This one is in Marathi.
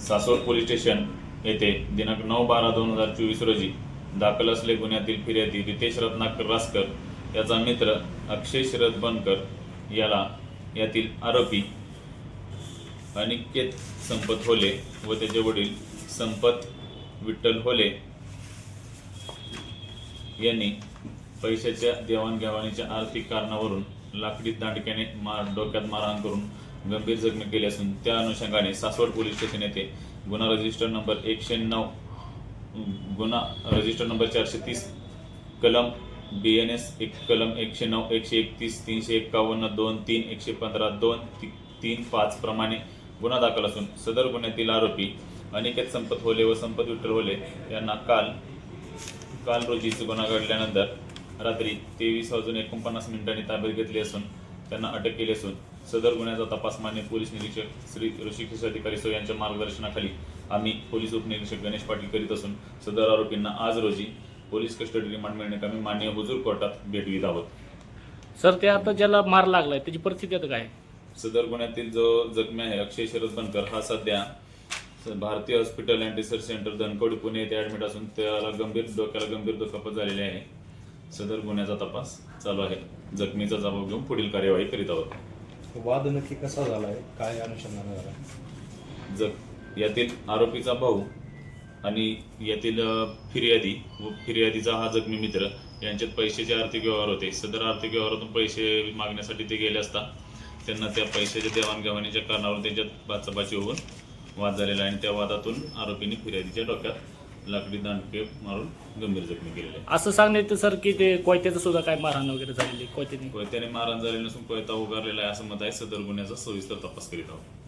सासवड पोलीस स्टेशन येथे दिनांक नऊ बारा दोन हजार चोवीस रोजी दाखल असले गुन्ह्यातील फिर्यादी रितेश रत्नाकर रासकर याचा मित्र अक्षय शरद बनकर याला यातील आरोपी अनिकेत संपत होले व त्याचे वडील संपत विठ्ठल होले यांनी पैशाच्या देवाणघेवाणीच्या आर्थिक कारणावरून लाकडी दांडक्याने मार डोक्यात मारहाण करून गंभीर जखमी केली असून त्या अनुषंगाने सासवड पोलीस स्टेशन येथे गुन्हा रजिस्टर नंबर एकशे नऊ गुन्हा रजिस्टर नंबर चारशे तीस कलम बी एन एस एक कलम एकशे नऊ एकशे एकतीस तीनशे एक्कावन्न दोन तीन एकशे पंधरा दोन ती- तीन पाच प्रमाणे गुन्हा दाखल असून सदर गुन्ह्यातील आरोपी अनिकेत संपत होले व संपत विठ्ठल होले यांना काल काल रोजी गुन्हा घडल्यानंतर रात्री तेवीस वाजून एकोणपन्नास मिनिटांनी ताब्यात घेतली असून त्यांना अटक केली असून सदर गुन्ह्याचा तपास मान्य पोलीस निरीक्षक श्री ऋषिकेश अधिकारी सो यांच्या मार्गदर्शनाखाली आम्ही पोलीस उपनिरीक्षक गणेश पाटील करीत असून सदर आरोपींना आज रोजी पोलीस कस्टडी रिमांड मिळण्याकरता मान्य हुजूर कोर्टात भेटवित आहोत. सर ते आता ज्याला मार लागलाय त्याची परिस्थिती आता काय? सदर गुन्ह्यातील जो जखमी आहे अक्षय शरद बनकर हा सध्या Bharatiya hospital and research centre Dhankawadi Pune येथे ऍडमिट असून त्याला गंभीर डोक्याला गंभीर दुखापत झालेली आहे. सदर गुन्ह्याचा तपास चालू आहे. जखमीचा जबाब घेऊन पुढील कार्यवाही करीत आहोत. वाद नक्की कसा झालाय? काय अनुषंगाने झाला जग यातील आरोपीचा भाऊ आणि यातील फिर्यादी व फिर्यादीचा हा जखमी मित्र यांच्यात पैशाचे आर्थिक व्यवहार होते. सदर आर्थिक व्यवहारातून पैसे मागण्यासाठी ते गेले असता त्यांना त्या पैशाच्या देवाणघेवाणीच्या कारणावर त्यांच्यात बाचाबाची होऊन वाद झालेला आहे आणि त्या वादातून आरोपींनी फिर्यादीच्या डोक्यात लाकडी दांडके मारून गंभीर जखमी केलेले आहे असं सांगण्यात येतं सर की ते कोयत्याचं सुद्धा काय मारहाण वगैरे झालेली कोयत्याने? कोयत्याने मारहाण झालेली नसून कोयता उगारलेला आहे असं मत आहे. सदर गुन्ह्याचा सविस्तर तपास करीत आहोत.